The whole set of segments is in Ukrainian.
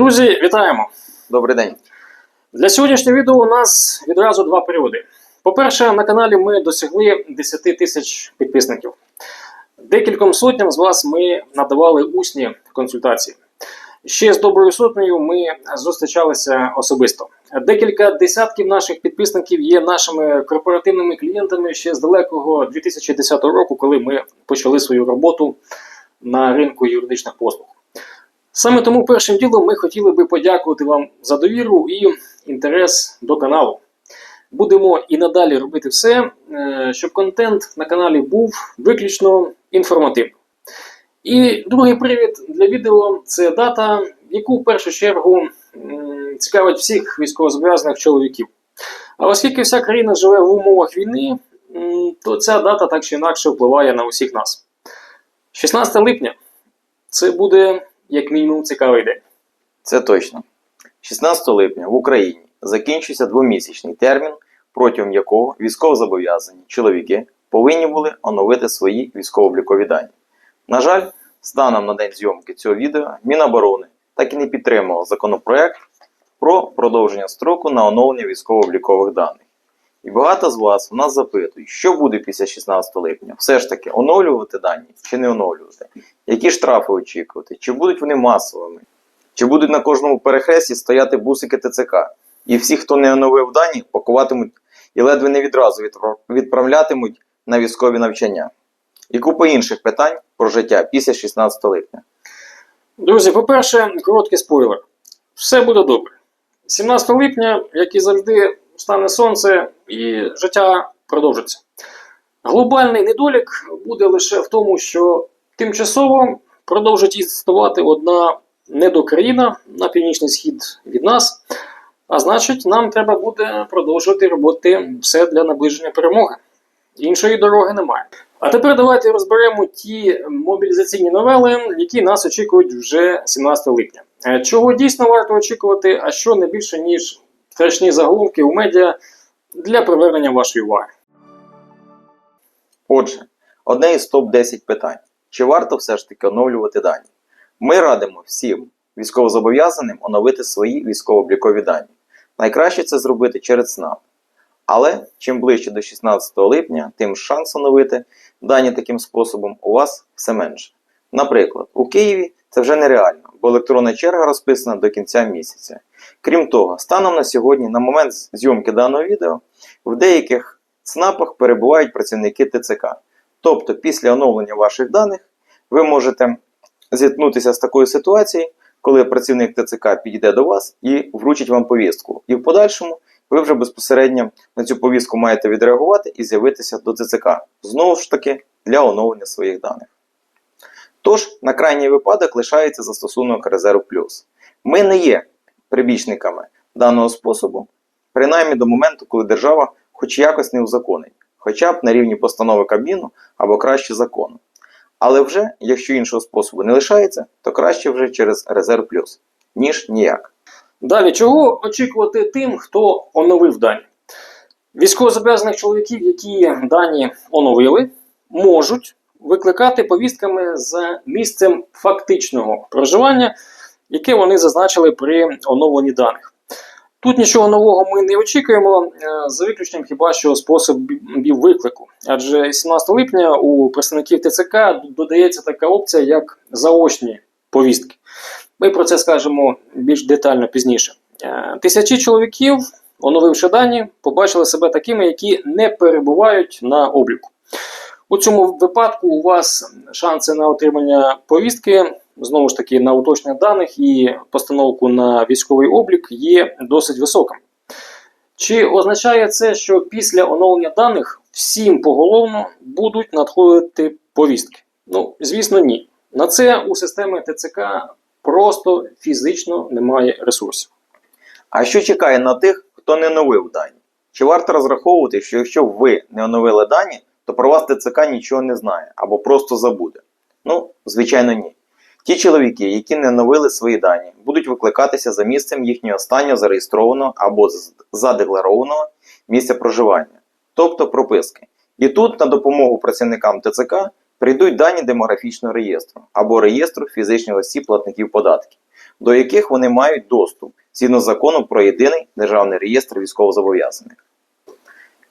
Друзі, вітаємо! Добрий день. Для сьогоднішнього відео у нас відразу два приводи. По-перше, на каналі ми досягли 10 тисяч підписників. Декільком сотням з вас ми надавали усні консультації. Ще з доброю сотнею ми зустрічалися особисто. Декілька десятків наших підписників є нашими корпоративними клієнтами ще з далекого 2010 року, коли ми почали свою роботу на ринку юридичних послуг. Саме тому першим ділом ми хотіли би подякувати вам за довіру і інтерес до каналу. Будемо і надалі робити все, е, щоб контент на каналі був виключно інформативним. І другий привід для відео це дата, яку в першу чергу цікавить всіх військовозобов'язаних чоловіків. А оскільки вся країна живе в умовах війни, то ця дата так чи інакше впливає на усіх нас. 16 липня це буде як мінімум цікавий день. Це точно. 16 липня в Україні закінчується двомісячний термін, протягом якого військовозобов'язані чоловіки повинні були оновити свої військово-облікові дані. На жаль, станом на день зйомки цього відео Міноборони так і не підтримало законопроект про продовження строку на оновлення військово-облікових даних. І багато з вас у нас запитують, що буде після 16 липня? Все ж таки, оновлювати дані чи не оновлювати? Які штрафи очікувати? Чи будуть вони масовими? Чи будуть на кожному перехресті стояти бусики ТЦК? І всі, хто не оновив дані, пакуватимуть і ледве не відразу відправлятимуть на військові навчання. І купа інших питань про життя після 16 липня. Друзі, по-перше, короткий спойлер. Все буде добре. 17 липня, як і завжди, стане сонце і життя продовжиться. Глобальний недолік буде лише в тому, що тимчасово продовжить існувати одна недокраїна на північний схід від нас. А значить, нам треба буде продовжувати робити все для наближення перемоги. Іншої дороги немає. А тепер давайте розберемо ті мобілізаційні новели, які нас очікують вже 17 липня. Е, Чого дійсно варто очікувати, а що не більше ніж страшні заголовки у медіа для привернення вашої уваги. Отже, одне із топ-10 питань: чи варто все ж таки оновлювати дані? Ми радимо всім військовозобов'язаним оновити свої військово-облікові дані. Найкраще це зробити через СНАП. Але чим ближче до 16 липня, тим шанс оновити дані таким способом у вас все менше. Наприклад, у Києві це вже нереально, бо електронна черга розписана до кінця місяця. Крім того, станом на сьогодні, на момент зйомки даного відео, в деяких ЦНАПах перебувають працівники ТЦК. Тобто, після оновлення ваших даних ви можете зіткнутися з такою ситуацією, коли працівник ТЦК підійде до вас і вручить вам повістку. І в подальшому ви вже безпосередньо на цю повістку маєте відреагувати і з'явитися до ТЦК. Знову ж таки, для оновлення своїх даних. Тож, на крайній випадок лишається застосунок Резерв Плюс. Ми не є прибічниками даного способу, принаймні до моменту, коли держава хоч якось не узаконить, хоча б на рівні постанови Кабміну або краще закону. Але вже, якщо іншого способу не лишається, то краще вже через Резерв Плюс, ніж ніяк. Далі, чого очікувати тим, хто оновив дані? Військовозобов'язаних чоловіків, які дані оновили, можуть викликати повістками за місцем фактичного проживання, яке вони зазначили при оновленні даних. Тут нічого нового ми не очікуємо, е, за виключенням хіба що способів виклику. Адже 17 липня у представників ТЦК додається така опція, як заочні повістки. Ми про це скажемо більш детально пізніше. Е, Тисячі чоловіків, оновивши дані, побачили себе такими, які не перебувають на обліку. У цьому випадку у вас шанси на отримання повістки, знову ж таки, на уточнення даних і постановку на військовий облік є досить високим. Чи означає це, що після оновлення даних всім поголовно будуть надходити повістки? Ну, звісно, ні. На це у системи ТЦК просто фізично немає ресурсів. А що чекає на тих, хто не оновив дані? Чи варто розраховувати, що якщо ви не оновили дані, то про вас ТЦК нічого не знає або просто забуде? Ну, звичайно, ні. Ті чоловіки, які не оновили свої дані, будуть викликатися за місцем їхнього останнього зареєстрованого або задекларованого місця проживання, тобто прописки. І тут на допомогу працівникам ТЦК прийдуть дані демографічного реєстру або реєстру фізичних осіб платників податків. до яких вони мають доступ згідно закону про єдиний державний реєстр військовозобов'язаних.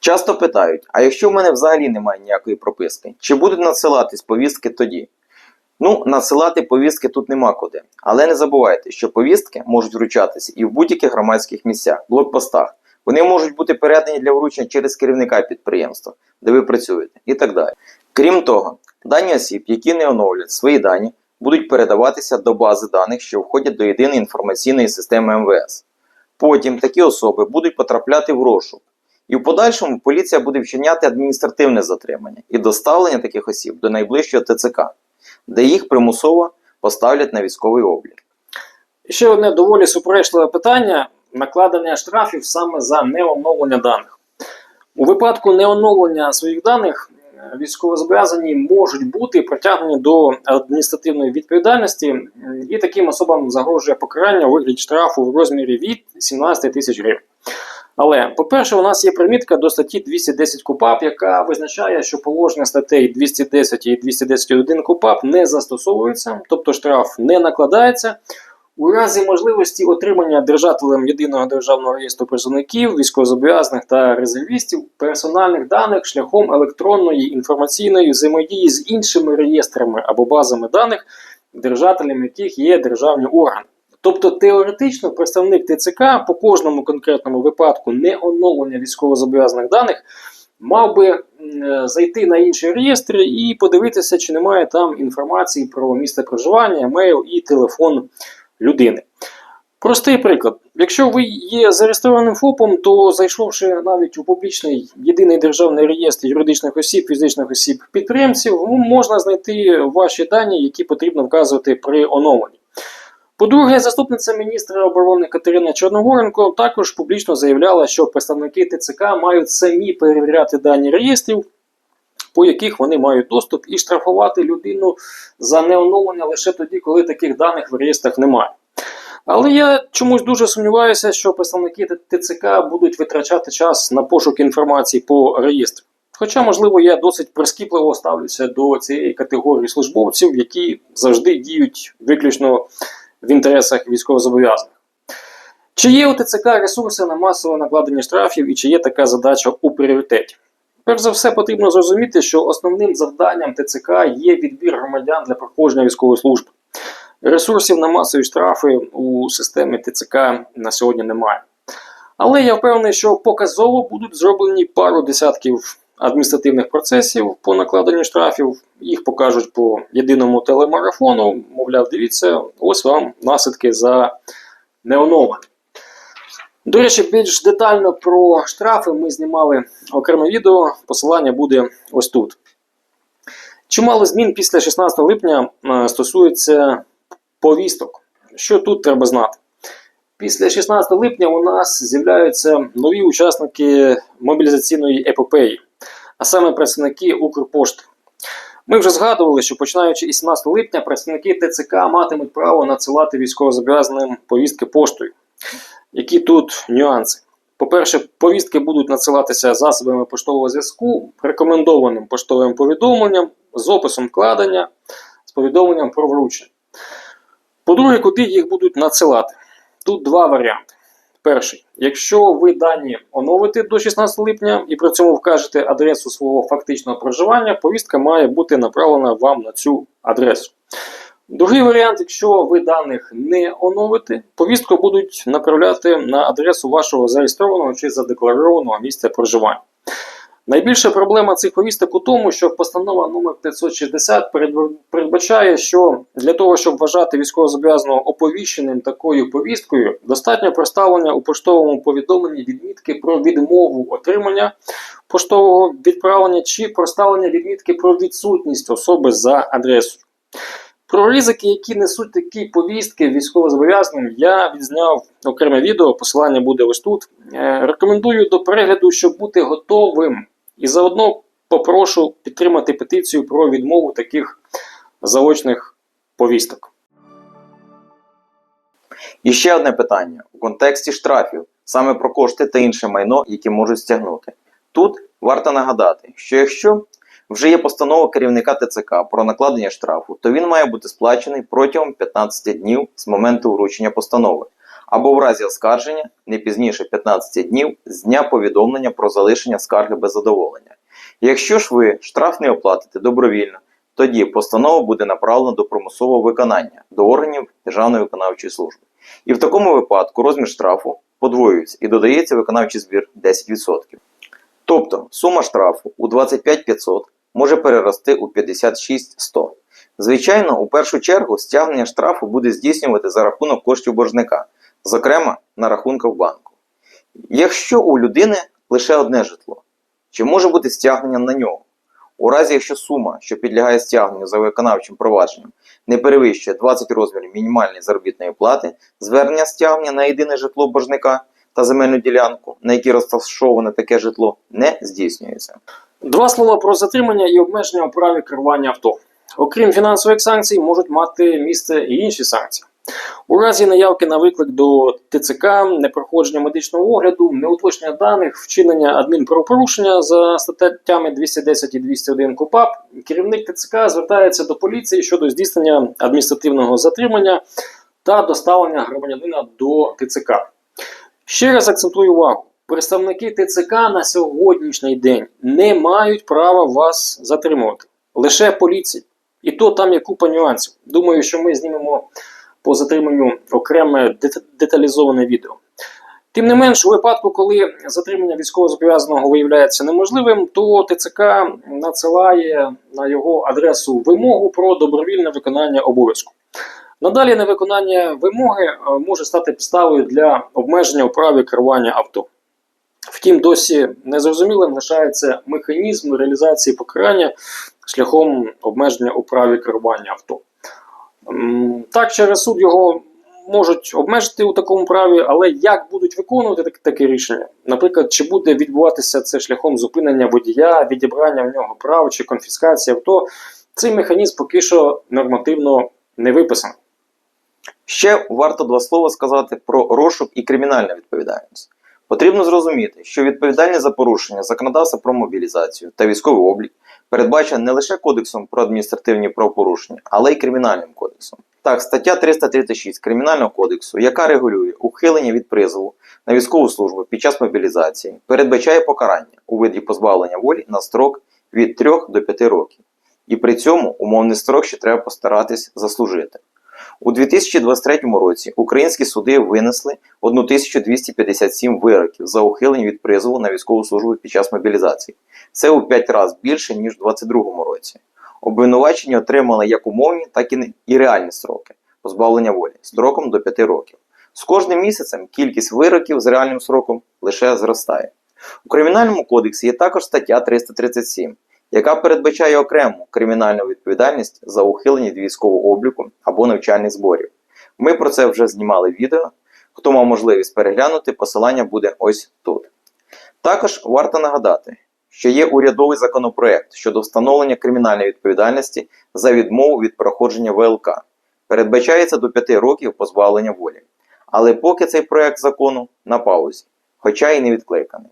Часто питають: а якщо в мене взагалі немає ніякої прописки, чи будуть надсилатись повістки тоді? Ну, надсилати повістки тут нема куди. Але не забувайте, що повістки можуть вручатися і в будь-яких громадських місцях, блокпостах. Вони можуть бути передані для вручення через керівника підприємства, де ви працюєте, і так далі. Крім того, дані осіб, які не оновлюють свої дані, будуть передаватися до бази даних, що входять до єдиної інформаційної системи МВС. Потім такі особи будуть потрапляти в розшук. І в подальшому поліція буде вчиняти адміністративне затримання і доставлення таких осіб до найближчого ТЦК, де їх примусово поставлять на військовий облік. Ще одне доволі суперечливе питання накладення штрафів саме за неоновлення даних. У випадку неоновлення своїх даних е, військовозобов'язані можуть бути притягнені до адміністративної відповідальності, і таким особам загрожує покарання у вигляді штрафу в розмірі від 17 тисяч гривень. Але, по-перше, у нас є примітка до статті 210 КУПАП, яка визначає, що положення статей 210 і 210.1 КУПАП не застосовуються, тобто штраф не накладається. У разі можливості отримання держателем єдиного державного реєстру призовників, військовозобов'язаних та резервістів персональних даних шляхом електронної інформаційної взаємодії з іншими реєстрами або базами даних, держателем яких є державні органи. Тобто теоретично представник ТЦК по кожному конкретному випадку неоновлення військовозобов'язаних даних мав би зайти на інші реєстри і подивитися, чи немає там інформації про місце проживання, емейл і телефон людини. Простий приклад. Якщо ви є зареєстрованим ФОПом, то зайшовши навіть у публічний єдиний державний реєстр юридичних осіб, фізичних осіб, підприємців, можна знайти ваші дані, які потрібно вказувати при оновленні. По-друге, заступниця міністра оборони Катерина Чорногоренко також публічно заявляла, що представники ТЦК мають самі перевіряти дані реєстрів, по яких вони мають доступ, і штрафувати людину за неоновлення лише тоді, коли таких даних в реєстрах немає. Але я чомусь дуже сумніваюся, що представники ТЦК будуть витрачати час на пошук інформації по реєстру. Хоча, можливо, я досить прискіпливо ставлюся до цієї категорії службовців, які завжди діють виключно в інтересах військовозобов'язаних. Чи є у ТЦК ресурси на масове накладення штрафів і чи є така задача у пріоритеті? Перш за все, потрібно зрозуміти, що основним завданням ТЦК є відбір громадян для проходження військової служби. Ресурсів на масові штрафи у системі ТЦК на сьогодні немає. Але я впевнений, що показово будуть зроблені пару десятків адміністративних процесів по накладенню штрафів. Їх покажуть по єдиному телемарафону. Мовляв, дивіться, ось вам наслідки за неоновлення. До речі, більш детально про штрафи ми знімали окреме відео. Посилання буде ось тут. Чимало змін після 16 липня е, стосується повісток. Що тут треба знати? Після 16 липня у нас з'являються нові учасники мобілізаційної епопеї, а саме працівники Укрпошти. Ми вже згадували, що починаючи із 17 липня працівники ТЦК матимуть право надсилати військовозобов'язаним повістки поштою. Які тут нюанси? По-перше, повістки будуть надсилатися засобами поштового зв'язку, рекомендованим поштовим повідомленням, з описом вкладення, з повідомленням про вручення. По-друге, куди їх будуть надсилати? Тут два варіанти. Перший, якщо ви дані оновите до 16 липня і при цьому вкажете адресу свого фактичного проживання, повістка має бути направлена вам на цю адресу. Другий варіант, якщо ви даних не оновите, повістку будуть направляти на адресу вашого зареєстрованого чи задекларованого місця проживання. Найбільша проблема цих повісток у тому, що постанова номер 560 передб- передбачає, що для того, щоб вважати військовозобов'язаного оповіщеним такою повісткою, достатньо проставлення у поштовому повідомленні відмітки про відмову отримання поштового відправлення чи проставлення відмітки про відсутність особи за адресою. Про ризики, які несуть такі повістки військовозобов'язаним, я відзняв окреме відео, посилання буде ось тут. Е, Рекомендую до перегляду, щоб бути готовим. І заодно попрошу підтримати петицію про відмову таких заочних повісток. І ще одне питання у контексті штрафів, саме про кошти та інше майно, які можуть стягнути. Тут варто нагадати, що якщо вже є постанова керівника ТЦК про накладення штрафу, то він має бути сплачений протягом 15 днів з моменту вручення постанови, або в разі оскарження не пізніше 15 днів з дня повідомлення про залишення скарги без задоволення. Якщо ж ви штраф не оплатите добровільно, тоді постанова буде направлена до примусового виконання до органів Державної виконавчої служби. І в такому випадку розмір штрафу подвоюється і додається виконавчий збір 10%. Тобто сума штрафу у 25 500 може перерости у 56 100. Звичайно, у першу чергу стягнення штрафу буде здійснювати за рахунок коштів боржника, зокрема на рахунках банку. Якщо у людини лише одне житло, чи може бути стягнення на нього? У разі, якщо сума, що підлягає стягненню за виконавчим провадженням, не перевищує 20 розмірів мінімальної заробітної плати, звернення стягнення на єдине житло боржника та земельну ділянку, на якій розташоване таке житло, не здійснюється. Два слова про затримання і обмеження у праві керування авто. Окрім фінансових санкцій, можуть мати місце і інші санкції. У разі наявки на виклик до ТЦК, непроходження медичного огляду, неуточнення даних, вчинення адмінправопорушення за статтями 210 і 201 КУПАП, керівник ТЦК звертається до поліції щодо здійснення адміністративного затримання та доставлення громадянина до ТЦК. Ще раз акцентую увагу: представники ТЦК на сьогоднішній день не мають права вас затримувати. Лише поліція. І то там є купа нюансів. Думаю, що ми знімемо по затриманню окреме деталізоване відео. Тим не менш, у випадку, коли затримання військовозобов'язаного виявляється неможливим, то ТЦК надсилає на його адресу вимогу про добровільне виконання обов'язку. Надалі невиконання вимоги е, може стати підставою для обмеження у праві керування авто. Втім, досі незрозумілим лишається механізм реалізації покарання шляхом обмеження у праві керування авто. Так, через суд його можуть обмежити у такому праві, але як будуть виконувати так- таке рішення? Наприклад, чи буде відбуватися це шляхом зупинення водія, відібрання в нього прав чи конфіскації авто, цей механізм поки що нормативно не виписаний. Ще варто два слова сказати про розшук і кримінальну відповідальність. Потрібно зрозуміти, що відповідальність за порушення законодавства про мобілізацію та військовий облік передбачена не лише Кодексом про адміністративні правопорушення, але й Кримінальним кодексом. Так, стаття 336 Кримінального кодексу, яка регулює ухилення від призову на військову службу під час мобілізації, передбачає покарання у виді позбавлення волі на строк від 3 до 5 років. І при цьому умовний строк ще треба постаратись заслужити. У 2023 році українські суди винесли 1257 вироків за ухилення від призову на військову службу під час мобілізації. Це у 5 разів більше, ніж у 2022 році. Обвинувачені отримали як умовні, так і реальні строки позбавлення волі строком до 5 років. З кожним місяцем кількість вироків з реальним сроком лише зростає. У Кримінальному кодексі є також стаття 337, яка передбачає окрему кримінальну відповідальність за ухилення від військового обліку або навчальних зборів. Ми про це вже знімали відео. Хто мав можливість переглянути, посилання буде ось тут. Також варто нагадати, що є урядовий законопроект щодо встановлення кримінальної відповідальності за відмову від проходження ВЛК. Передбачається до 5 років позбавлення волі. Але поки цей проект закону на паузі, хоча й не відкликаний.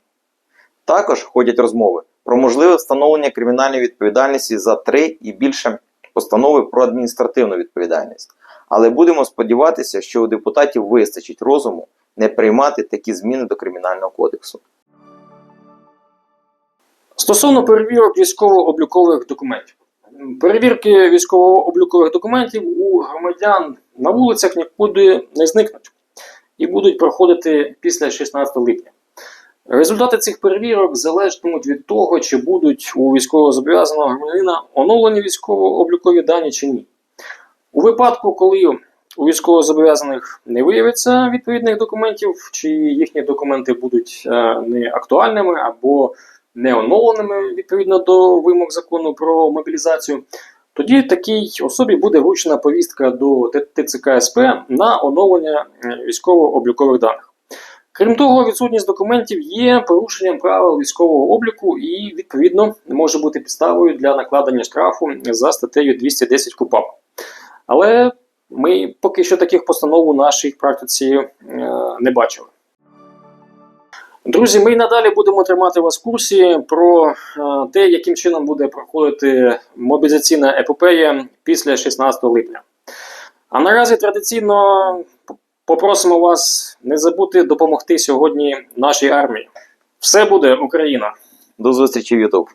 Також ходять розмови про можливе встановлення кримінальної відповідальності за три і більше постанови про адміністративну відповідальність. Але будемо сподіватися, що у депутатів вистачить розуму не приймати такі зміни до кримінального кодексу. Стосовно перевірок військово-облікових документів. Перевірки військово-облікових документів у громадян на вулицях нікуди не зникнуть і будуть проходити після 16 липня. Результати цих перевірок залежатимуть від того, чи будуть у військовозобов'язаного громадянина оновлені військово-облікові дані чи ні. У випадку, коли у військовозобов'язаних не виявиться відповідних документів, чи їхні документи будуть е, не актуальними або не оновленими відповідно до вимог закону про мобілізацію, тоді такій особі буде вручена повістка до ТЦК СП на оновлення е, військово-облікових даних. Крім того, відсутність документів є порушенням правил військового обліку і, відповідно, може бути підставою для накладення штрафу за статтею 210 КУПАП. Але ми поки що таких постанов у нашій практиці е, не бачили. Друзі, ми й надалі будемо тримати вас в курсі про е, те, яким чином буде проходити мобілізаційна епопея після 16 липня. А наразі традиційно попросимо вас не забути допомогти сьогодні нашій армії. Все буде Україна! До зустрічі YouTube.